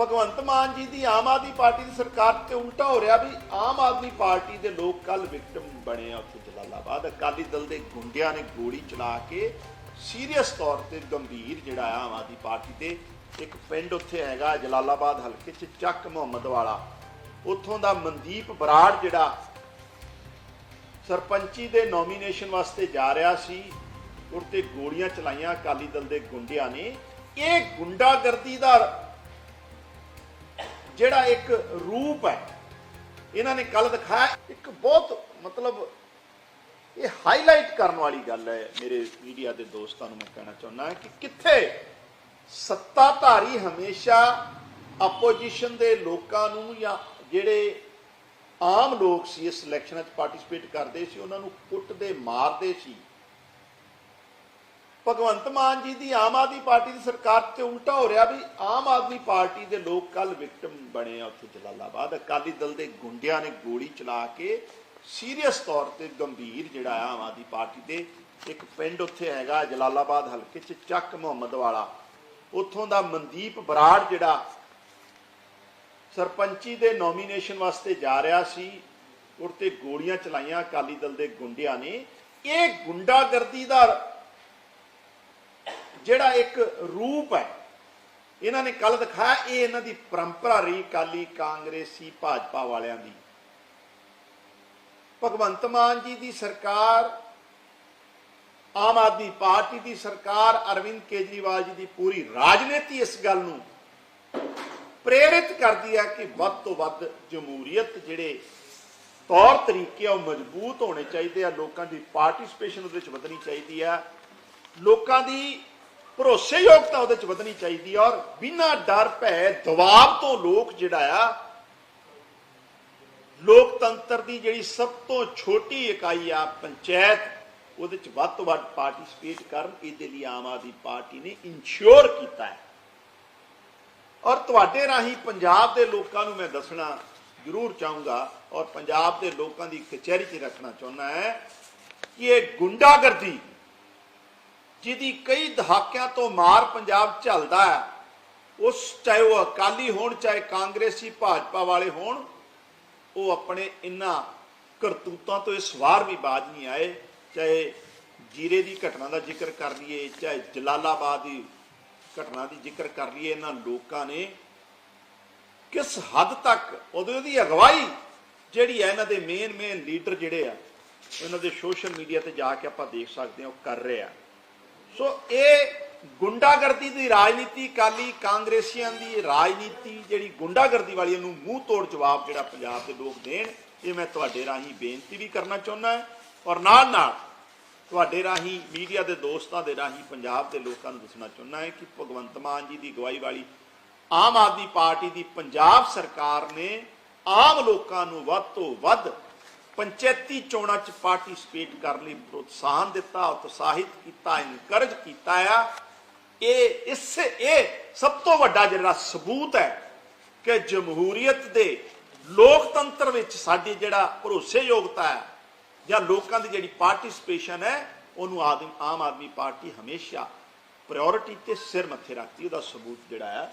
ਭਗਵੰਤ ਮਾਨ ਜੀ ਦੀ ਆਮ ਆਦਮੀ ਪਾਰਟੀ ਦੀ ਸਰਕਾਰ ਤੇ ਉਲਟਾ ਹੋ ਰਿਹਾ ਵੀ ਆਮ ਆਦਮੀ ਪਾਰਟੀ ਦੇ ਲੋਕ ਕੱਲ ਵਿਕਟਮ ਬਣੇ ਆ ਉੱਥੇ ਜਲਾਲਾਬਾਦ। ਅਕਾਲੀ ਦਲ ਦੇ ਗੁੰਡਿਆਂ ਨੇ ਗੋਲੀ ਚਲਾ ਕੇ ਸੀਰੀਅਸ ਤੌਰ ਤੇ ਗੰਭੀਰ ਜਿਹੜਾ ਆ ਆਮ ਆਦਮੀ ਪਾਰਟੀ ਤੇ ਇੱਕ ਪਿੰਡ ਉੱਥੇ ਹੈਗਾ ਜਲਾਲਾਬਾਦ ਹਲਕੇ 'ਚ ਚੱਕ ਮੁਹੰਮਦ ਵਾਲਾ। ਉੱਥੋਂ ਦਾ ਮਨਦੀਪ ਬਰਾੜ ਜਿਹੜਾ ਸਰਪੰਚੀ ਦੇ ਨੋਮੀਨੇਸ਼ਨ ਵਾਸਤੇ ਜਾ ਰਿਹਾ ਸੀ ਉੱਤੇ ਗੋਲੀਆਂ ਚਲਾਈਆਂ ਅਕਾਲੀ ਦਲ ਦੇ ਗੁੰਡਿਆਂ ਨੇ। ਇਹ ਗੁੰਡਾਗਰਦੀ ਦਾ ਜਿਹੜਾ ਇੱਕ ਰੂਪ ਹੈ, ਇਹਨਾਂ ਨੇ ਕੱਲ ਦਿਖਾਇਆ। ਇੱਕ ਬਹੁਤ ਮਤਲਬ ਇਹ ਹਾਈਲਾਈਟ ਕਰਨ ਵਾਲੀ ਗੱਲ ਹੈ ਮੇਰੇ ਮੀਡੀਆ ਦੇ ਦੋਸਤਾਂ ਨੂੰ ਮੈਂ ਕਹਿਣਾ ਚਾਹੁੰਦਾ ਕਿ ਕਿੱਥੇ ਸੱਤਾਧਾਰੀ ਹਮੇਸ਼ਾ ਆਪੋਜੀਸ਼ਨ ਦੇ ਲੋਕਾਂ ਨੂੰ ਜਾਂ ਜਿਹੜੇ ਆਮ ਲੋਕ ਸੀ, ਇਸ ਇਲੈਕਸ਼ਨਾਂ 'ਚ ਪਾਰਟਿਸਿਪੇਟ ਕਰਦੇ ਸੀ, ਉਹਨਾਂ ਨੂੰ ਕੁੱਟਦੇ, ਮਾਰਦੇ ਸੀ। ਭਗਵੰਤ ਮਾਨ ਜੀ ਦੀ ਆਮ ਆਦਮੀ ਪਾਰਟੀ ਦੀ ਸਰਕਾਰ ਤੇ ਉਲਟਾ ਹੋ ਰਿਹਾ ਵੀ ਆਮ ਆਦਮੀ ਪਾਰਟੀ ਦੇ ਲੋਕ ਕੱਲ ਵਿਕਟਮ ਬਣੇ ਆ ਉੱਥੇ ਜਲਾਲਾਬਾਦ। ਅਕਾਲੀ ਦਲ ਦੇ ਗੁੰਡਿਆਂ ਨੇ ਗੋਲੀ ਚਲਾ ਕੇ ਸੀਰੀਅਸ ਤੌਰ ਤੇ ਗੰਭੀਰ ਜਿਹੜਾ ਆ ਆਮ ਆਦਮੀ ਪਾਰਟੀ ਦੇ ਇੱਕ ਪਿੰਡ ਉੱਥੇ ਹੈਗਾ ਜਲਾਲਾਬਾਦ ਹਲਕੇ 'ਚ ਚੱਕ ਮੁਹੰਮਦ ਵਾਲਾ। ਉੱਥੋਂ ਦਾ ਮਨਦੀਪ ਬਰਾੜ ਜਿਹੜਾ ਸਰਪੰਚੀ ਦੇ ਨੋਮੀਨੇਸ਼ਨ ਵਾਸਤੇ ਜਾ ਰਿਹਾ ਸੀ ਉੱਤੇ ਗੋਲੀਆਂ ਚਲਾਈਆਂ ਅਕਾਲੀ ਦਲ ਦੇ ਗੁੰਡਿਆਂ ਨੇ। ਇਹ ਗੁੰਡਾਗਰਦੀ ਦਾ ਜਿਹੜਾ ਇੱਕ ਰੂਪ ਹੈ, ਇਹਨਾਂ ਨੇ ਕੱਲ ਦਿਖਾਇਆ, ਇਹ ਇਹਨਾਂ ਦੀ ਪਰੰਪਰਾ ਰਹੀ ਕਾਲੀ ਕਾਂਗਰਸੀ ਭਾਜਪਾ ਵਾਲਿਆਂ ਦੀ। ਭਗਵੰਤ ਮਾਨ ਜੀ ਦੀ ਸਰਕਾਰ, ਆਮ ਆਦਮੀ ਪਾਰਟੀ ਦੀ ਸਰਕਾਰ, ਅਰਵਿੰਦ ਕੇਜਰੀਵਾਲ ਜੀ ਦੀ ਪੂਰੀ ਰਾਜਨੀਤੀ ਇਸ ਗੱਲ ਨੂੰ ਪ੍ਰੇਰਿਤ ਕਰਦੀ ਹੈ ਕਿ ਵੱਧ ਤੋਂ ਵੱਧ ਜਮਹੂਰੀਅਤ ਜਿਹੜੇ ਤੌਰ ਤਰੀਕੇ ਆ, ਉਹ ਮਜ਼ਬੂਤ ਹੋਣੇ ਚਾਹੀਦੇ ਆ। ਲੋਕਾਂ ਦੀ ਪਾਰਟਿਸਪੇਸ਼ਨ ਉਹਦੇ ਵਿੱਚ ਵਧਣੀ ਚਾਹੀਦੀ ਆ। ਲੋਕਾਂ ਦੀ ਭਰੋਸੇਯੋਗਤਾ ਉਹਦੇ 'ਚ ਵਧਣੀ ਚਾਹੀਦੀ ਆ ਔਰ ਬਿਨਾਂ ਡਰ ਭੈ ਦਬਾਅ ਤੋਂ ਲੋਕ ਜਿਹੜਾ ਆ, ਲੋਕਤੰਤਰ ਦੀ ਜਿਹੜੀ ਸਭ ਤੋਂ ਛੋਟੀ ਇਕਾਈ ਆ ਪੰਚਾਇਤ, ਉਹਦੇ 'ਚ ਵੱਧ ਤੋਂ ਵੱਧ ਪਾਰਟਿਸਿਪੇਟ ਕਰਨ, ਇਹਦੇ ਲਈ ਆਮ ਆਦਮੀ ਪਾਰਟੀ ਨੇ ਇਨਸ਼ੋਰ ਕੀਤਾ ਹੈ। ਔਰ ਤੁਹਾਡੇ ਰਾਹੀਂ ਪੰਜਾਬ ਦੇ ਲੋਕਾਂ ਨੂੰ ਮੈਂ ਦੱਸਣਾ ਜ਼ਰੂਰ ਚਾਹੂੰਗਾ ਔਰ ਪੰਜਾਬ ਦੇ ਲੋਕਾਂ ਦੀ ਕਚਹਿਰੀ 'ਚ ਰੱਖਣਾ ਚਾਹੁੰਦਾ ਹੈ ਕਿ ਇਹ ਗੁੰਡਾਗਰਦੀ ਜਿਹਦੀ ਕਈ ਦਹਾਕਿਆਂ ਤੋਂ ਮਾਰ ਪੰਜਾਬ ਝੱਲਦਾ ਹੈ, ਉਸ ਚਾਹੇ ਉਹ ਅਕਾਲੀ ਹੋਣ, ਚਾਹੇ ਕਾਂਗਰਸੀ, ਭਾਜਪਾ ਵਾਲੇ ਹੋਣ, ਉਹ ਆਪਣੇ ਇਨ੍ਹਾਂ ਕਰਤੂਤਾਂ ਤੋਂ ਇਸ ਵਾਰ ਵੀ ਬਾਜ ਨਹੀਂ ਆਏ। ਚਾਹੇ ਜੀਰੇ ਦੀ ਘਟਨਾ ਦਾ ਜ਼ਿਕਰ ਕਰ ਲਈਏ, ਚਾਹੇ ਜਲਾਲਾਬਾਦ ਦੀ ਘਟਨਾ ਦੀ ਜ਼ਿਕਰ ਕਰ ਲਈਏ ਇਹਨਾਂ ਲੋਕਾਂ ਨੇ ਕਿਸ ਹੱਦ ਤੱਕ ਉਹਦੇ ਉਹਦੀ ਅਗਵਾਈ ਜਿਹੜੀ ਹੈ ਇਹਨਾਂ ਦੇ ਮੇਨ ਮੇਨ ਲੀਡਰ ਜਿਹੜੇ ਆ ਇਹਨਾਂ ਦੇ ਸੋਸ਼ਲ ਮੀਡੀਆ ਤੇ ਜਾ ਕੇ ਆਪਾਂ ਦੇਖ ਸਕਦੇ ਹਾਂ, ਉਹ ਕਰ ਰਹੇ ਆ। ਸੋ ਇਹ ਗੁੰਡਾਗਰਦੀ ਦੀ ਰਾਜਨੀਤੀ ਕਾਲੀ ਕਾਂਗਰਸੀਆਂ ਦੀ ਰਾਜਨੀਤੀ ਜਿਹੜੀ ਗੁੰਡਾਗਰਦੀ ਵਾਲੀ ਨੂੰ ਮੂੰਹ ਤੋੜ ਜਵਾਬ ਜਿਹੜਾ ਪੰਜਾਬ ਦੇ ਲੋਕ ਦੇਣ, ਇਹ ਮੈਂ ਤੁਹਾਡੇ ਰਾਹੀਂ ਬੇਨਤੀ ਵੀ ਕਰਨਾ ਚਾਹੁੰਦਾ ਹਾਂ ਔਰ ਨਾਲ ਨਾਲ ਤੁਹਾਡੇ ਰਾਹੀਂ ਮੀਡੀਆ ਦੇ ਦੋਸਤਾਂ ਦੇ ਰਾਹੀਂ ਪੰਜਾਬ ਦੇ ਲੋਕਾਂ ਨੂੰ ਦੱਸਣਾ ਚਾਹੁੰਦਾ ਹੈ ਕਿ ਭਗਵੰਤ ਮਾਨ ਜੀ ਦੀ ਅਗਵਾਈ ਵਾਲੀ ਆਮ ਆਦਮੀ ਪਾਰਟੀ ਦੀ ਪੰਜਾਬ ਸਰਕਾਰ ਨੇ ਆਮ ਲੋਕਾਂ ਨੂੰ ਵੱਧ ਤੋਂ ਵੱਧ ਪੰਚਾਇਤੀ ਚੋਣਾਂ 'ਚ ਪਾਰਟਿਸਿਪੇਟ ਕਰਨ ਲਈ ਪ੍ਰੋਤਸਾਹਨ ਦਿੱਤਾ, ਉਤਸ਼ਾਹਿਤ ਕੀਤਾ ਇਨਕਰਜ ਕੀਤਾ ਆ। ਇਹ ਇਸ, ਇਹ ਸਭ ਤੋਂ ਵੱਡਾ ਜਿਹੜਾ ਸਬੂਤ ਹੈ ਕਿ ਜਮਹੂਰੀਅਤ ਦੇ ਲੋਕਤੰਤਰ ਵਿੱਚ ਸਾਡੀ ਜਿਹੜਾ ਭਰੋਸੇਯੋਗਤਾ ਹੈ ਜਾਂ ਲੋਕਾਂ ਦੀ ਜਿਹੜੀ ਪਾਰਟਿਸਿਪੇਸ਼ਨ ਹੈ, ਉਹਨੂੰ ਆਦਮ ਆਮ ਆਦਮੀ ਪਾਰਟੀ ਹਮੇਸ਼ਾ ਪ੍ਰਾਇੋਰਟੀ ਤੇ ਸਿਰ ਮੱਥੇ ਰੱਖਦੀ ਉਹਦਾ ਸਬੂਤ ਜਿਹੜਾ ਹੈ